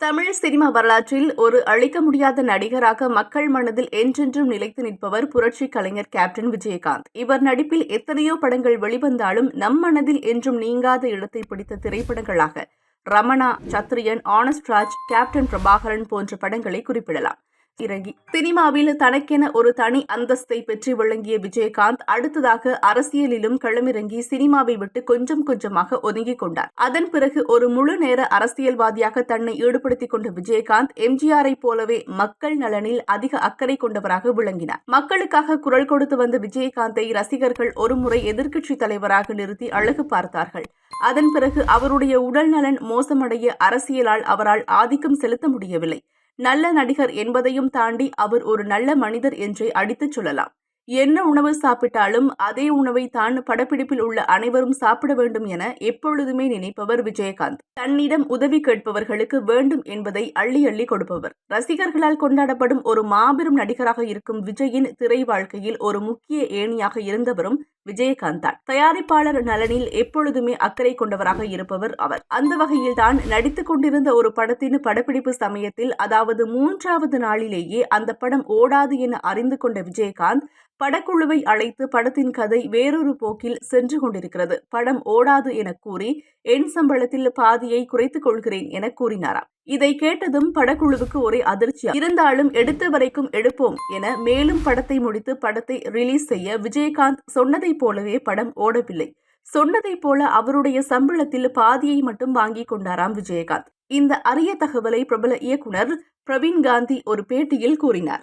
Tamil cinema வரலாற்றில் ஒரு அழிக்க முடியாத நடிகராக மக்கள் மனதில் என்றென்றும் நிலைத்து நிற்பவர் புரட்சி கலைஞர் கேப்டன் விஜயகாந்த். இவர் நடிப்பில் எத்தனையோ படங்கள் வெளிவந்தாலும் நம் மனதில் என்றும் நீங்காத இடத்தை பிடித்த திரைப்படங்களாக ரமணா சத்ரியன் ஆனஸ்ட் ராஜ் கேப்டன் பிரபாகரன் போன்ற படங்களை குறிப்பிடலாம். இறங்கி. சினிமாவில் தனக்கென ஒரு தனி அந்தஸ்தை பெற்று விளங்கிய விஜயகாந்த் அடுத்ததாக அரசியலிலும் களமிறங்கி சினிமாவை விட்டு கொஞ்சம் கொஞ்சமாக ஒதுங்கிக் கொண்டார். அதன் பிறகு ஒரு முழு நேர அரசியல்வாதியாக தன்னை ஈடுபடுத்திக் கொண்ட விஜயகாந்த் எம்ஜிஆரை போலவே மக்கள் நலனில் அதிக அக்கறை கொண்டவராக விளங்கினார். மக்களுக்காக குரல் கொடுத்து வந்த விஜயகாந்தை ரசிகர்கள் ஒருமுறை எதிர்க்கட்சி தலைவராக நிறுத்தி அழகு பார்த்தார்கள். அதன் பிறகு அவருடைய உடல் நலன் மோசமடைய அரசியலால் அவரால் ஆதிக்கம் செலுத்த முடியவில்லை. நல்ல நடிகர் என்பதையும் தாண்டி அவர் ஒரு நல்ல மனிதர் என்றே அடித்துச் சொல்லலாம். என்ன உணவு சாப்பிட்டாலும் அதே உணவை தான் படப்பிடிப்பில் உள்ள அனைவரும் சாப்பிட வேண்டும் என எப்பொழுதுமே நினைப்பவர் விஜயகாந்த். தன்னிடம் உதவி கேட்பவர்களுக்கு வேண்டும் என்பதை அள்ளி அள்ளி கொடுப்பவர். ரசிகர்களால் கொண்டாடப்படும் ஒரு மாபெரும் நடிகராக இருக்கும் விஜயின் திரை வாழ்க்கையில் ஒரு முக்கிய ஏணியாக இருந்தவரும் விஜயகாந்த் தான். தயாரிப்பாளர் நலனில் எப்பொழுதுமே அக்கறை கொண்டவராக இருப்பவர் அவர். அந்த வகையில் தான் நடித்துக் கொண்டிருந்த ஒரு படத்தின் படப்பிடிப்பு சமயத்தில் அதாவது மூன்றாவது நாளிலேயே அந்த படம் ஓடாது என அறிந்து கொண்ட விஜயகாந்த் படக்குழுவை அழைத்து படத்தின் கதை வேறொரு போக்கில் சென்று கொண்டிருக்கிறது. படம் ஓடாது என கூறி என் சம்பளத்தில் பாதியை குறைத்துக் கொள்கிறேன் என கூறினாராம். இதை கேட்டதும் படக்குழுவுக்கு ஒரே அதிர்ச்சி. இருந்தாலும் எடுத்த வரைக்கும் எடுப்போம் என மேலும் படத்தை முடித்து படத்தை ரிலீஸ் செய்ய விஜயகாந்த் சொன்னதைப் போலவே படம் ஓடவில்லை. சொன்னதைப் போல அவருடைய சம்பளத்தில் பாதியை மட்டும் வாங்கிக் கொண்டாராம் விஜயகாந்த். இந்த அரிய தகவலை பிரபல இயக்குனர் பிரவீன் காந்தி ஒரு பேட்டியில் கூறினார்.